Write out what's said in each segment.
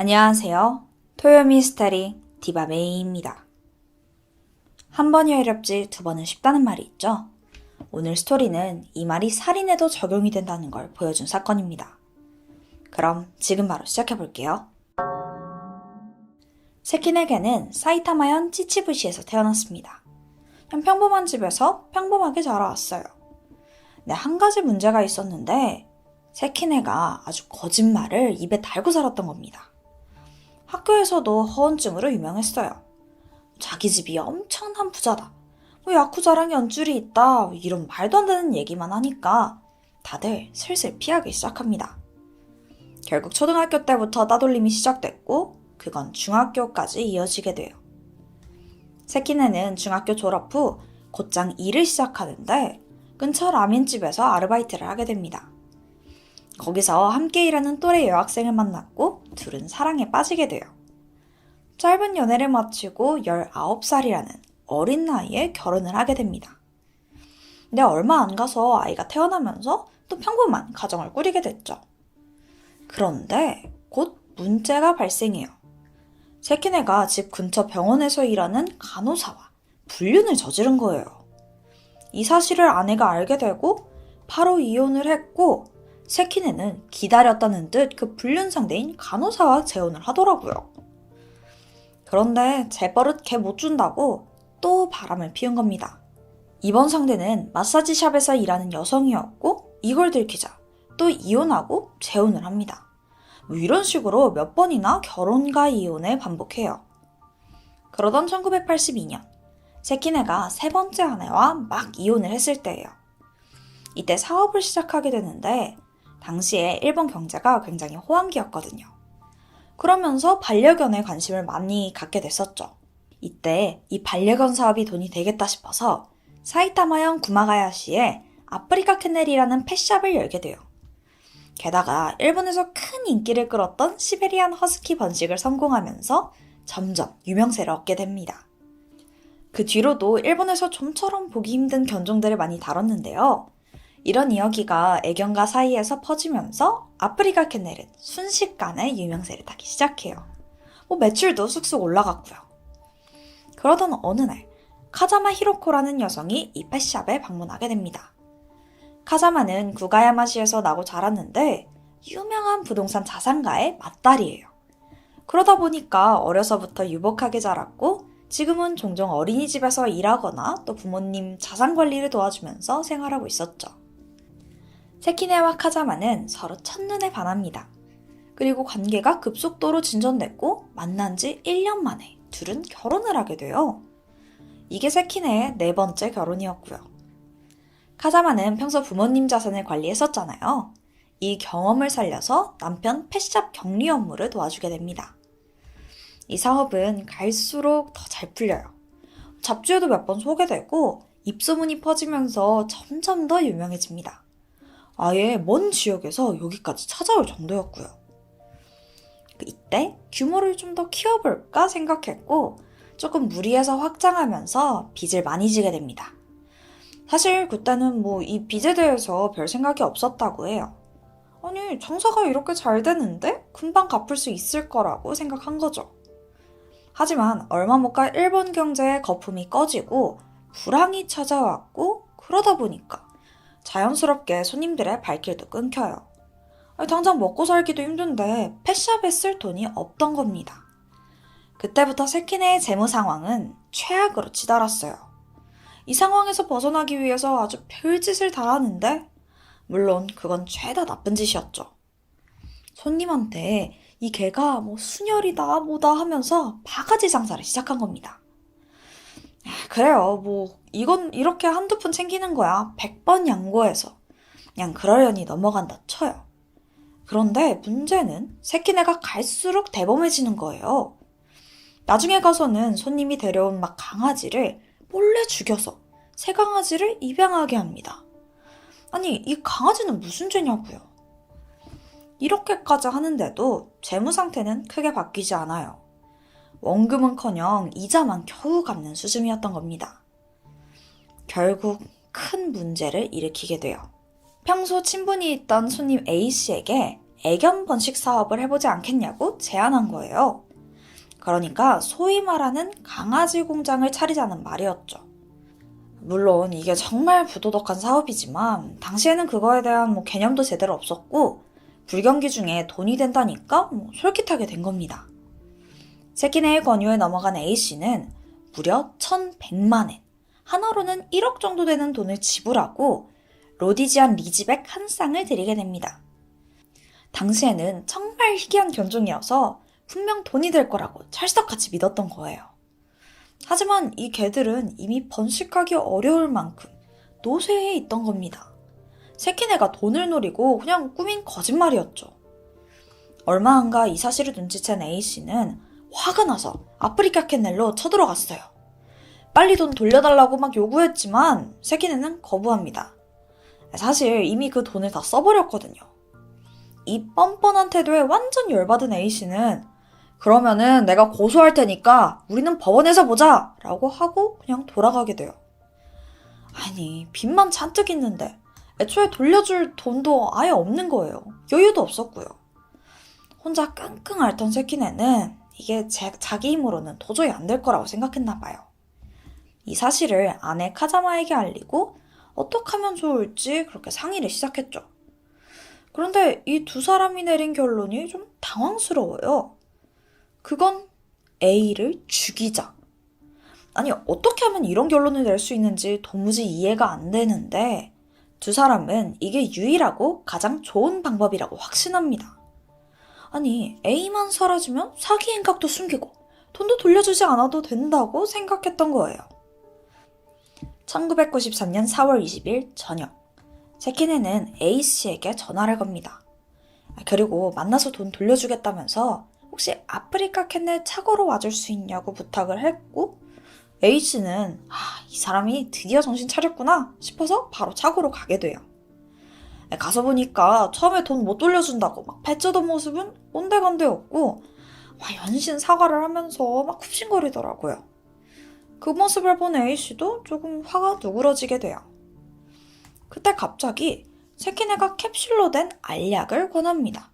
안녕하세요. 토요미 스타리 디바 메이입니다. 한 번이 어렵지 두 번은 쉽다는 말이 있죠? 오늘 스토리는 이 말이 살인에도 적용이 된다는 걸 보여준 사건입니다. 그럼 지금 바로 시작해 볼게요. 세키네게는 사이타마현 치치부시에서 태어났습니다. 그냥 평범한 집에서 평범하게 자라왔어요. 근데 한 가지 문제가 있었는데 세키네가 아주 거짓말을 입에 달고 살았던 겁니다. 학교에서도 허언증으로 유명했어요. 자기 집이 엄청난 부자다. 뭐 야쿠자랑 연줄이 있다. 이런 말도 안 되는 얘기만 하니까 다들 슬슬 피하기 시작합니다. 결국 초등학교 때부터 따돌림이 시작됐고 그건 중학교까지 이어지게 돼요. 세키네는 중학교 졸업 후 곧장 일을 시작하는데 근처 라면집에서 아르바이트를 하게 됩니다. 거기서 함께 일하는 또래 여학생을 만났고 둘은 사랑에 빠지게 돼요. 짧은 연애를 마치고 19살이라는 어린 나이에 결혼을 하게 됩니다. 근데 얼마 안 가서 아이가 태어나면서 또 평범한 가정을 꾸리게 됐죠. 그런데 곧 문제가 발생해요. 세키네가 집 근처 병원에서 일하는 간호사와 불륜을 저지른 거예요. 이 사실을 아내가 알게 되고 바로 이혼을 했고 세키네는 기다렸다는 듯 그 불륜 상대인 간호사와 재혼을 하더라고요. 그런데 재버릇 개 못 준다고 또 바람을 피운 겁니다. 이번 상대는 마사지 샵에서 일하는 여성이었고 이걸 들키자 또 이혼하고 재혼을 합니다. 뭐 이런 식으로 몇 번이나 결혼과 이혼을 반복해요. 그러던 1982년 세키네가 세 번째 아내와 막 이혼을 했을 때예요. 이때 사업을 시작하게 되는데 당시에 일본 경제가 굉장히 호황기였거든요. 그러면서 반려견에 관심을 많이 갖게 됐었죠. 이때 이 반려견 사업이 돈이 되겠다 싶어서 사이타마현 구마가야시에 아프리카 캐넬이라는 펫샵을 열게 돼요. 게다가 일본에서 큰 인기를 끌었던 시베리안 허스키 번식을 성공하면서 점점 유명세를 얻게 됩니다. 그 뒤로도 일본에서 좀처럼 보기 힘든 견종들을 많이 다뤘는데요. 이런 이야기가 애견가 사이에서 퍼지면서 아프리카 캐넬은 순식간에 유명세를 타기 시작해요. 뭐 매출도 쑥쑥 올라갔고요. 그러던 어느 날 카자마 히로코라는 여성이 이 펫샵에 방문하게 됩니다. 카자마는 구가야마시에서 나고 자랐는데 유명한 부동산 자산가의 맏딸이에요. 그러다 보니까 어려서부터 유복하게 자랐고 지금은 종종 어린이집에서 일하거나 또 부모님 자산 관리를 도와주면서 생활하고 있었죠. 세키네와 카자마는 서로 첫눈에 반합니다. 그리고 관계가 급속도로 진전됐고 만난 지 1년 만에 둘은 결혼을 하게 돼요. 이게 세키네의 네 번째 결혼이었고요. 카자마는 평소 부모님 자산을 관리했었잖아요. 이 경험을 살려서 남편 펫샵 격리 업무를 도와주게 됩니다. 이 사업은 갈수록 더 잘 풀려요. 잡지에도 몇 번 소개되고 입소문이 퍼지면서 점점 더 유명해집니다. 아예 먼 지역에서 여기까지 찾아올 정도였고요. 이때 규모를 좀 더 키워볼까 생각했고 조금 무리해서 확장하면서 빚을 많이 지게 됩니다. 사실 그때는 뭐 이 빚에 대해서 별 생각이 없었다고 해요. 아니, 장사가 이렇게 잘 되는데 금방 갚을 수 있을 거라고 생각한 거죠. 하지만 얼마 못 가 일본 경제의 거품이 꺼지고 불황이 찾아왔고 그러다 보니까 자연스럽게 손님들의 발길도 끊겨요. 당장 먹고 살기도 힘든데 펫샵에 쓸 돈이 없던 겁니다. 그때부터 세키네의 재무 상황은 최악으로 치달았어요. 이 상황에서 벗어나기 위해서 아주 별짓을 다 하는데 물론 그건 죄다 나쁜 짓이었죠. 손님한테 이 개가 뭐 순혈이다 뭐다 하면서 바가지 장사를 시작한 겁니다. 아, 그래요. 뭐 이건 이렇게 한두 푼 챙기는 거야. 100번 양보해서 그냥 그러려니 넘어간다 쳐요. 그런데 문제는 새끼네가 갈수록 대범해지는 거예요. 나중에 가서는 손님이 데려온 막 강아지를 몰래 죽여서 새 강아지를 입양하게 합니다. 아니, 이 강아지는 무슨 죄냐고요? 이렇게까지 하는데도 재무 상태는 크게 바뀌지 않아요. 원금은커녕 이자만 겨우 갚는 수준이었던 겁니다. 결국 큰 문제를 일으키게 돼요. 평소 친분이 있던 손님 A씨에게 애견 번식 사업을 해보지 않겠냐고 제안한 거예요. 그러니까 소위 말하는 강아지 공장을 차리자는 말이었죠. 물론 이게 정말 부도덕한 사업이지만 당시에는 그거에 대한 뭐 개념도 제대로 없었고 불경기 중에 돈이 된다니까 뭐 솔깃하게 된 겁니다. 세키네의 권유에 넘어간 A씨는 무려 1100만엔, 하나로는 1억 정도 되는 돈을 지불하고 로디지안 리지백 한 쌍을 드리게 됩니다. 당시에는 정말 희귀한 견종이어서 분명 돈이 될 거라고 찰떡같이 믿었던 거예요. 하지만 이 개들은 이미 번식하기 어려울 만큼 노쇠해 있던 겁니다. 세키네가 돈을 노리고 그냥 꾸민 거짓말이었죠. 얼마 안가 이 사실을 눈치챈 A씨는 화가 나서 아프리카 캔넬로 쳐들어갔어요. 빨리 돈 돌려달라고 막 요구했지만 세키네는 거부합니다. 사실 이미 그 돈을 다 써버렸거든요. 이 뻔뻔한 태도에 완전 열받은 A씨는 그러면은 내가 고소할 테니까 우리는 법원에서 보자! 라고 하고 그냥 돌아가게 돼요. 아니, 빚만 잔뜩 있는데 애초에 돌려줄 돈도 아예 없는 거예요. 여유도 없었고요. 혼자 끙끙 앓던 세키네는 이게 제, 자기 힘으로는 도저히 안 될 거라고 생각했나 봐요. 이 사실을 아내 카자마에게 알리고 어떻게 하면 좋을지 그렇게 상의를 시작했죠. 그런데 이 두 사람이 내린 결론이 좀 당황스러워요. 그건 A를 죽이자. 아니, 어떻게 하면 이런 결론을 낼 수 있는지 도무지 이해가 안 되는데, 두 사람은 이게 유일하고 가장 좋은 방법이라고 확신합니다. 아니, A만 사라지면 사기 행각도 숨기고, 돈도 돌려주지 않아도 된다고 생각했던 거예요. 1993년 4월 20일 저녁, 세키네는 A씨에게 전화를 겁니다. 그리고 만나서 돈 돌려주겠다면서 혹시 아프리카 캔넬 차고로 와줄 수 있냐고 부탁을 했고 A씨는 아, 이 사람이 드디어 정신 차렸구나 싶어서 바로 차고로 가게 돼요. 가서 보니까 처음에 돈 못 돌려준다고 막 배쩌던 모습은 온데간데였고 와, 연신 사과를 하면서 막 굽신거리더라고요. 그 모습을 본 A씨도 조금 화가 누그러지게 돼요. 그때 갑자기 세키네가 캡슐로 된 알약을 권합니다.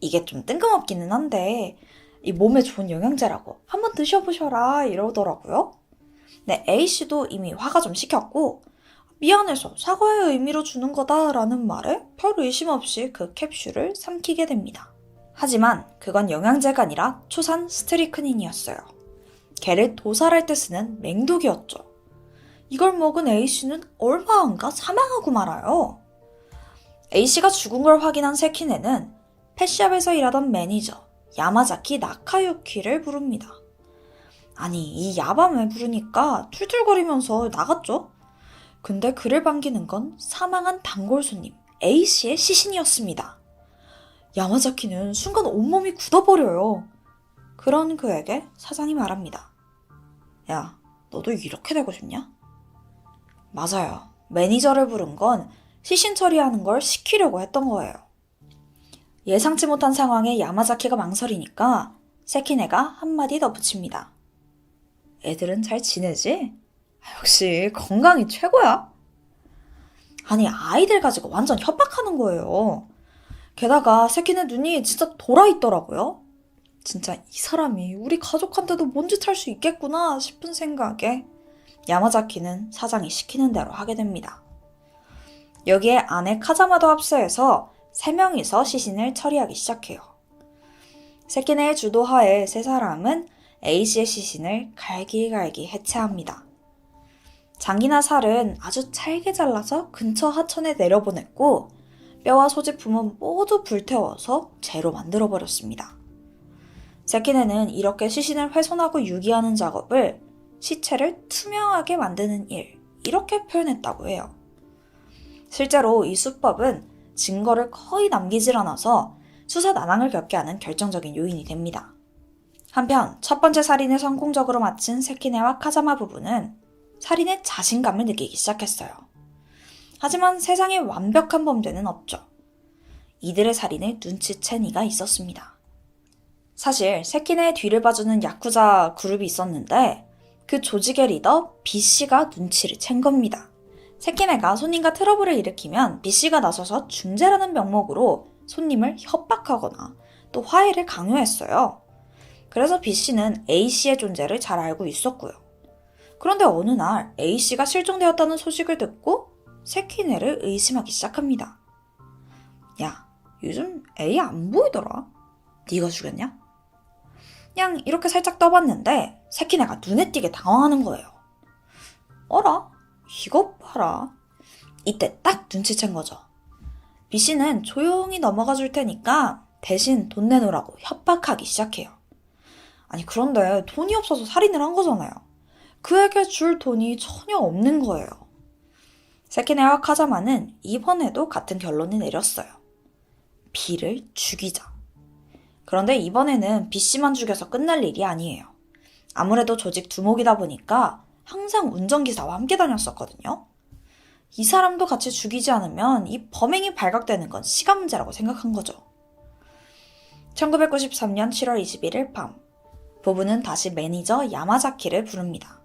이게 좀 뜬금없기는 한데 이 몸에 좋은 영양제라고 한번 드셔보셔라 이러더라고요. 네, A씨도 이미 화가 좀 식혔고 미안해서 사과의 의미로 주는 거다 라는 말에 별 의심 없이 그 캡슐을 삼키게 됩니다. 하지만 그건 영양제가 아니라 초산 스트리크닌이었어요. 개를 도살할 때 쓰는 맹독이었죠. 이걸 먹은 A씨는 얼마 안가 사망하고 말아요. A씨가 죽은 걸 확인한 세키네는 펫샵에서 일하던 매니저 야마자키 나카유키를 부릅니다. 아니 이 야밤에 부르니까 툴툴거리면서 나갔죠? 근데 그를 반기는 건 사망한 단골 손님 A씨의 시신이었습니다. 야마자키는 순간 온몸이 굳어버려요. 그런 그에게 사장이 말합니다. 야, 너도 이렇게 되고 싶냐? 맞아요. 매니저를 부른 건 시신 처리하는 걸 시키려고 했던 거예요. 예상치 못한 상황에 야마자키가 망설이니까 세키네가 한마디 덧붙입니다. 애들은 잘 지내지? 아, 역시 건강이 최고야. 아니, 아이들 가지고 완전 협박하는 거예요. 게다가 세키네 눈이 진짜 돌아있더라고요. 진짜 이 사람이 우리 가족한테도 뭔 짓 할 수 있겠구나 싶은 생각에 야마자키는 사장이 시키는 대로 하게 됩니다. 여기에 아내 카자마도 합세해서 세 명이서 시신을 처리하기 시작해요. 세키네의 주도하에 세 사람은 A씨의 시신을 갈기갈기 해체합니다. 장기나 살은 아주 잘게 잘라서 근처 하천에 내려보냈고 뼈와 소지품은 모두 불태워서 재로 만들어버렸습니다. 세키네는 이렇게 시신을 훼손하고 유기하는 작업을 시체를 투명하게 만드는 일, 이렇게 표현했다고 해요. 실제로 이 수법은 증거를 거의 남기질 않아서 수사 난항을 겪게 하는 결정적인 요인이 됩니다. 한편 첫 번째 살인을 성공적으로 마친 세키네와 카자마 부부는 살인의 자신감을 느끼기 시작했어요. 하지만 세상에 완벽한 범죄는 없죠. 이들의 살인을 눈치챈 이가 있었습니다. 사실 세키네의 뒤를 봐주는 야쿠자 그룹이 있었는데 그 조직의 리더 B씨가 눈치를 챈 겁니다. 세키네가 손님과 트러블을 일으키면 B씨가 나서서 중재라는 명목으로 손님을 협박하거나 또 화해를 강요했어요. 그래서 B 씨는 A 씨의 존재를 잘 알고 있었고요. 그런데 어느 날 A 씨가 실종되었다는 소식을 듣고 세키네를 의심하기 시작합니다. 야, 요즘 A 안 보이더라. 네가 죽였냐? 그냥 이렇게 살짝 떠봤는데 세키네가 눈에 띄게 당황하는 거예요. 어라? 이것 봐라. 이때 딱 눈치챈 거죠. B 씨는 조용히 넘어가 줄 테니까 대신 돈 내놓으라고 협박하기 시작해요. 아니, 그런데 돈이 없어서 살인을 한 거잖아요. 그에게 줄 돈이 전혀 없는 거예요. 세키네와 카자마는 이번에도 같은 결론을 내렸어요. B를 죽이자. 그런데 이번에는 B 씨만 죽여서 끝날 일이 아니에요. 아무래도 조직 두목이다 보니까 항상 운전기사와 함께 다녔었거든요. 이 사람도 같이 죽이지 않으면 이 범행이 발각되는 건 시간 문제라고 생각한 거죠. 1993년 7월 21일 밤, 부부는 다시 매니저 야마자키를 부릅니다.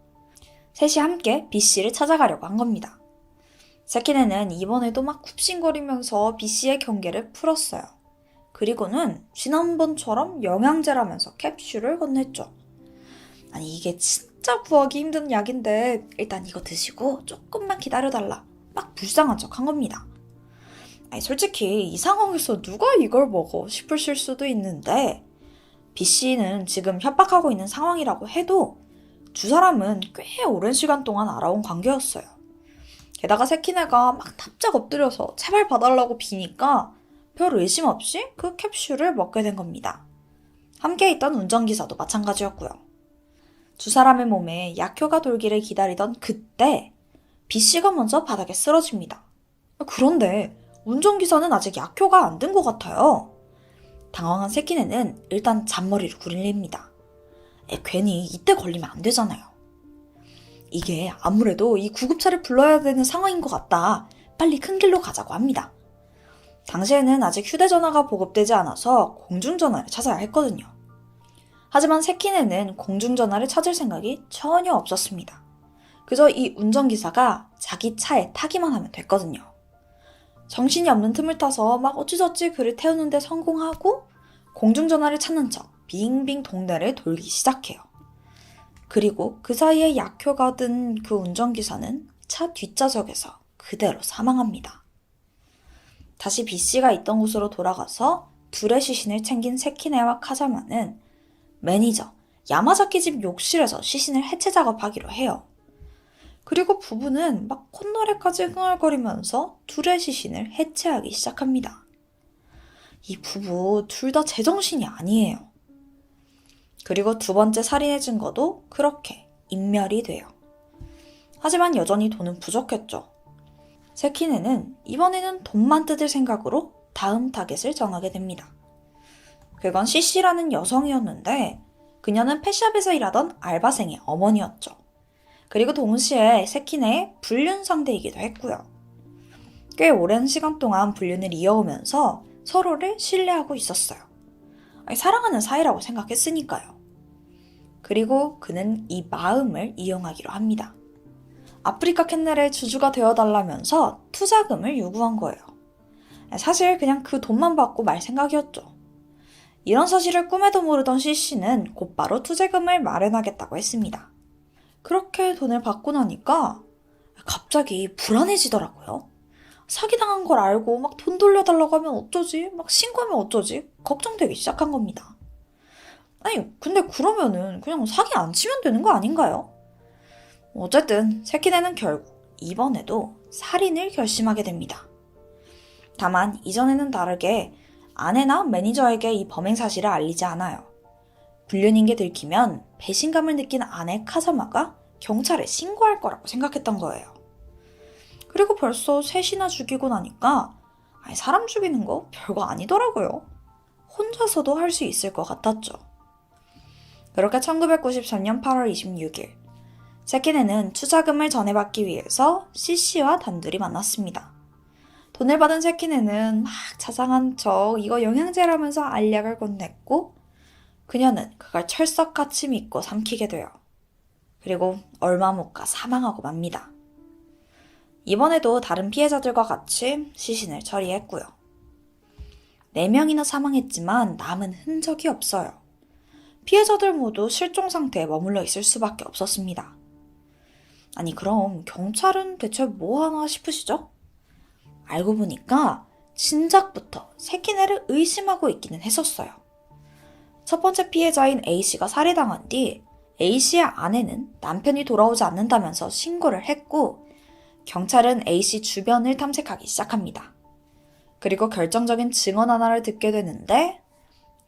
셋이 함께 B 씨를 찾아가려고 한 겁니다. 세키네는 이번에도 막 굽신거리면서 B 씨의 경계를 풀었어요. 그리고는 지난번처럼 영양제라면서 캡슐을 건넸죠. 아니 이게 진짜 구하기 힘든 약인데 일단 이거 드시고 조금만 기다려달라. 막 불쌍한 척 한 겁니다. 아니 솔직히 이 상황에서 누가 이걸 먹어 싶으실 수도 있는데 B 씨는 지금 협박하고 있는 상황이라고 해도 두 사람은 꽤 오랜 시간 동안 알아온 관계였어요. 게다가 세키네가 막 납작 엎드려서 제발 봐달라고 비니까 별 의심 없이 그 캡슐을 먹게 된 겁니다. 함께 있던 운전기사도 마찬가지였고요. 두 사람의 몸에 약효가 돌기를 기다리던 그때 B 씨가 먼저 바닥에 쓰러집니다. 그런데 운전기사는 아직 약효가 안든것 같아요. 당황한 세키네는 일단 잔머리를 굴립니다. 에, 괜히 이때 걸리면 안 되잖아요. 이게 아무래도 이 구급차를 불러야 되는 상황인 것 같다. 빨리 큰 길로 가자고 합니다. 당시에는 아직 휴대전화가 보급되지 않아서 공중전화를 찾아야 했거든요. 하지만 세키네는 공중전화를 찾을 생각이 전혀 없었습니다. 그저 이 운전기사가 자기 차에 타기만 하면 됐거든요. 정신이 없는 틈을 타서 막 어찌저찌 그를 태우는데 성공하고 공중전화를 찾는 척 빙빙 동네를 돌기 시작해요. 그리고 그 사이에 약효가 든 그 운전기사는 차 뒷좌석에서 그대로 사망합니다. 다시 B 씨가 있던 곳으로 돌아가서 둘의 시신을 챙긴 세키네와 카자마는 매니저 야마자키 집 욕실에서 시신을 해체 작업하기로 해요. 그리고 부부는 막 콧노래까지 흥얼거리면서 둘의 시신을 해체하기 시작합니다. 이 부부 둘 다 제정신이 아니에요. 그리고 두 번째 살인의 증거도 그렇게 인멸이 돼요. 하지만 여전히 돈은 부족했죠. 세키네는 이번에는 돈만 뜯을 생각으로 다음 타겟을 정하게 됩니다. 그건 CC라는 여성이었는데 그녀는 펫샵에서 일하던 알바생의 어머니였죠. 그리고 동시에 세키네의 불륜 상대이기도 했고요. 꽤 오랜 시간 동안 불륜을 이어오면서 서로를 신뢰하고 있었어요. 사랑하는 사이라고 생각했으니까요. 그리고 그는 이 마음을 이용하기로 합니다. 아프리카 캔넬의 주주가 되어달라면서 투자금을 요구한 거예요. 사실 그냥 그 돈만 받고 말 생각이었죠. 이런 사실을 꿈에도 모르던 CC는 곧바로 투자금을 마련하겠다고 했습니다. 그렇게 돈을 받고 나니까 갑자기 불안해지더라고요. 사기당한 걸 알고 막 돈 돌려달라고 하면 어쩌지? 막 신고하면 어쩌지? 걱정되기 시작한 겁니다. 아니, 근데 그러면은 그냥 사기 안 치면 되는 거 아닌가요? 어쨌든 세키네는 결국 이번에도 살인을 결심하게 됩니다. 다만 이전에는 다르게 아내나 매니저에게 이 범행 사실을 알리지 않아요. 불륜인 게 들키면 배신감을 느낀 아내 카자마가 경찰에 신고할 거라고 생각했던 거예요. 그리고 벌써 셋이나 죽이고 나니까 사람 죽이는 거 별거 아니더라고요. 혼자서도 할 수 있을 것 같았죠. 그렇게 1993년 8월 26일 세키네는 투자금을 전해받기 위해서 CC와 단둘이 만났습니다. 돈을 받은 세키네는 막 자상한 척 이거 영양제라면서 알약을 건넸고 그녀는 그걸 철석같이 믿고 삼키게 돼요. 그리고 얼마 못 가 사망하고 맙니다. 이번에도 다른 피해자들과 같이 시신을 처리했고요. 4명이나 사망했지만 남은 흔적이 없어요. 피해자들 모두 실종 상태에 머물러 있을 수밖에 없었습니다. 아니, 그럼 경찰은 대체 뭐 하나 싶으시죠? 알고 보니까 진작부터 세키네를 의심하고 있기는 했었어요. 첫 번째 피해자인 A씨가 살해당한 뒤 A씨의 아내는 남편이 돌아오지 않는다면서 신고를 했고 경찰은 A씨 주변을 탐색하기 시작합니다. 그리고 결정적인 증언 하나를 듣게 되는데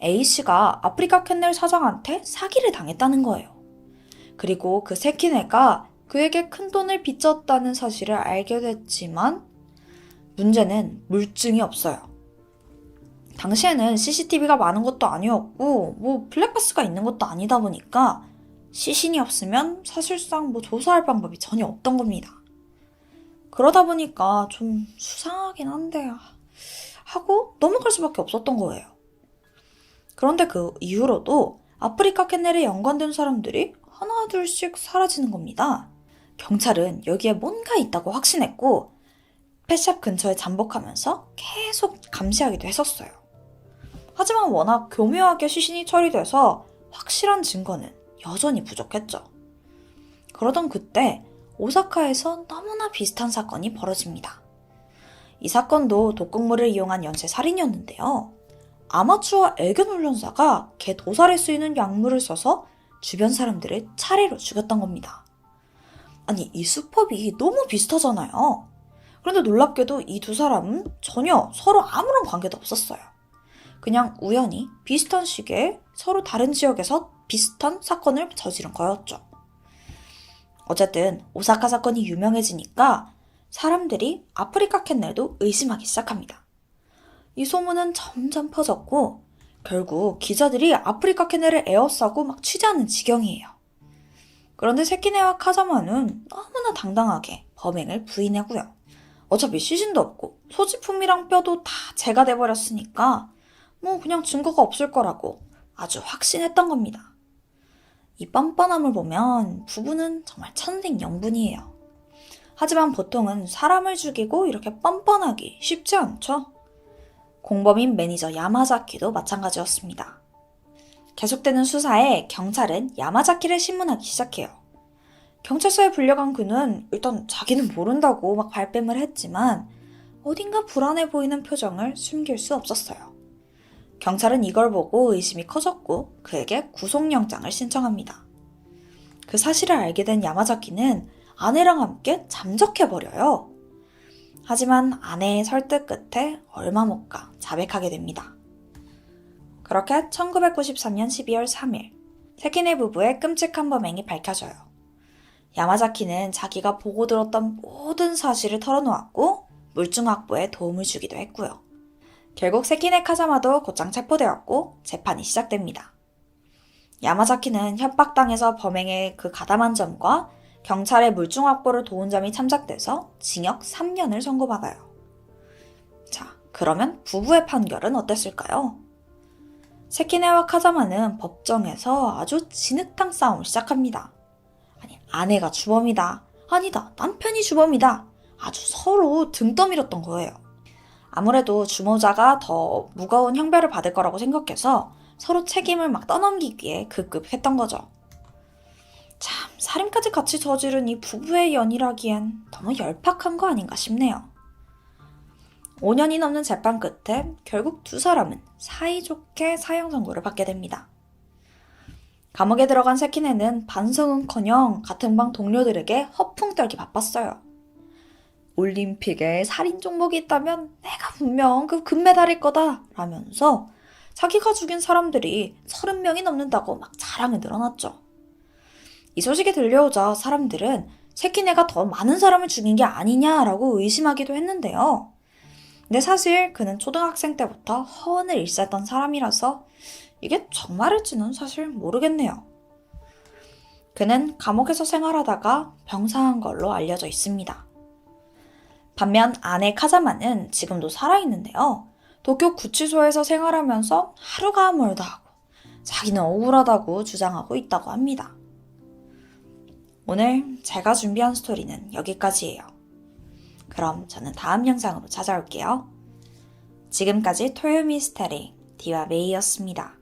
A씨가 아프리카 캔넬 사장한테 사기를 당했다는 거예요. 그리고 그 세키네가 그에게 큰 돈을 빚졌다는 사실을 알게 됐지만 문제는 물증이 없어요. 당시에는 CCTV가 많은 것도 아니었고 뭐 블랙박스가 있는 것도 아니다 보니까 시신이 없으면 사실상 뭐 조사할 방법이 전혀 없던 겁니다. 그러다 보니까 좀 수상하긴 한데 하고 넘어갈 수밖에 없었던 거예요. 그런데 그 이후로도 아프리카 캔넬에 연관된 사람들이 하나 둘씩 사라지는 겁니다. 경찰은 여기에 뭔가 있다고 확신했고 펫샵 근처에 잠복하면서 계속 감시하기도 했었어요. 하지만 워낙 교묘하게 시신이 처리돼서 확실한 증거는 여전히 부족했죠. 그러던 그때 오사카에서 너무나 비슷한 사건이 벌어집니다. 이 사건도 독극물을 이용한 연쇄 살인이었는데요. 아마추어 애견 훈련사가 개 도살에 쓰이는 약물을 써서 주변 사람들을 차례로 죽였던 겁니다. 아니, 이 수법이 너무 비슷하잖아요. 그런데 놀랍게도 이 두 사람은 전혀 서로 아무런 관계도 없었어요. 그냥 우연히 비슷한 시기에 서로 다른 지역에서 비슷한 사건을 저지른 거였죠. 어쨌든 오사카 사건이 유명해지니까 사람들이 아프리카 캔넬도 의심하기 시작합니다. 이 소문은 점점 퍼졌고 결국 기자들이 아프리카 캔넬을 에워싸고 막 취재하는 지경이에요. 그런데 세키네와 카자마는 너무나 당당하게 범행을 부인하고요. 어차피 시신도 없고 소지품이랑 뼈도 다 제가 돼버렸으니까 뭐 그냥 증거가 없을 거라고 아주 확신했던 겁니다. 이 뻔뻔함을 보면 부부는 정말 천생연분이에요. 하지만 보통은 사람을 죽이고 이렇게 뻔뻔하기 쉽지 않죠? 공범인 매니저 야마자키도 마찬가지였습니다. 계속되는 수사에 경찰은 야마자키를 신문하기 시작해요. 경찰서에 불려간 그는 일단 자기는 모른다고 막 발뺌을 했지만 어딘가 불안해 보이는 표정을 숨길 수 없었어요. 경찰은 이걸 보고 의심이 커졌고 그에게 구속영장을 신청합니다. 그 사실을 알게 된 야마자키는 아내랑 함께 잠적해버려요. 하지만 아내의 설득 끝에 얼마 못 가 자백하게 됩니다. 그렇게 1993년 12월 3일, 세키네 부부의 끔찍한 범행이 밝혀져요. 야마자키는 자기가 보고 들었던 모든 사실을 털어놓았고 물증 확보에 도움을 주기도 했고요. 결국 세키네 카자마도 곧장 체포되었고 재판이 시작됩니다. 야마자키는 협박당해서 범행에 그 가담한 점과 경찰의 물증 확보를 도운 점이 참작돼서 징역 3년을 선고받아요. 자, 그러면 부부의 판결은 어땠을까요? 세키네와 카자마는 법정에서 아주 진흙탕 싸움을 시작합니다. 아니, 아내가 주범이다. 아니다, 남편이 주범이다. 아주 서로 등 떠밀었던 거예요. 아무래도 주모자가 더 무거운 형벌을 받을 거라고 생각해서 서로 책임을 막 떠넘기기에 급급했던 거죠. 참, 살인까지 같이 저지른 이 부부의 연이라기엔 너무 열팍한 거 아닌가 싶네요. 5년이 넘는 재판 끝에 결국 두 사람은 사이좋게 사형 선고를 받게 됩니다. 감옥에 들어간 세키네는 반성은커녕 같은 방 동료들에게 허풍 떨기 바빴어요. 올림픽에 살인 종목이 있다면 내가 분명 그 금메달일 거다 라면서 자기가 죽인 사람들이 30명이 넘는다고 막 자랑을 늘어났죠. 이 소식이 들려오자 사람들은 세키네가 더 많은 사람을 죽인 게 아니냐라고 의심하기도 했는데요. 근데 사실 그는 초등학생 때부터 허언을 일삼던 사람이라서 이게 정말일지는 사실 모르겠네요. 그는 감옥에서 생활하다가 병사한 걸로 알려져 있습니다. 반면 아내 카자마는 지금도 살아있는데요. 도쿄 구치소에서 생활하면서 하루가 멀다 하고 자기는 억울하다고 주장하고 있다고 합니다. 오늘 제가 준비한 스토리는 여기까지예요. 그럼 저는 다음 영상으로 찾아올게요. 지금까지 토요 미스테리 디와 메이였습니다.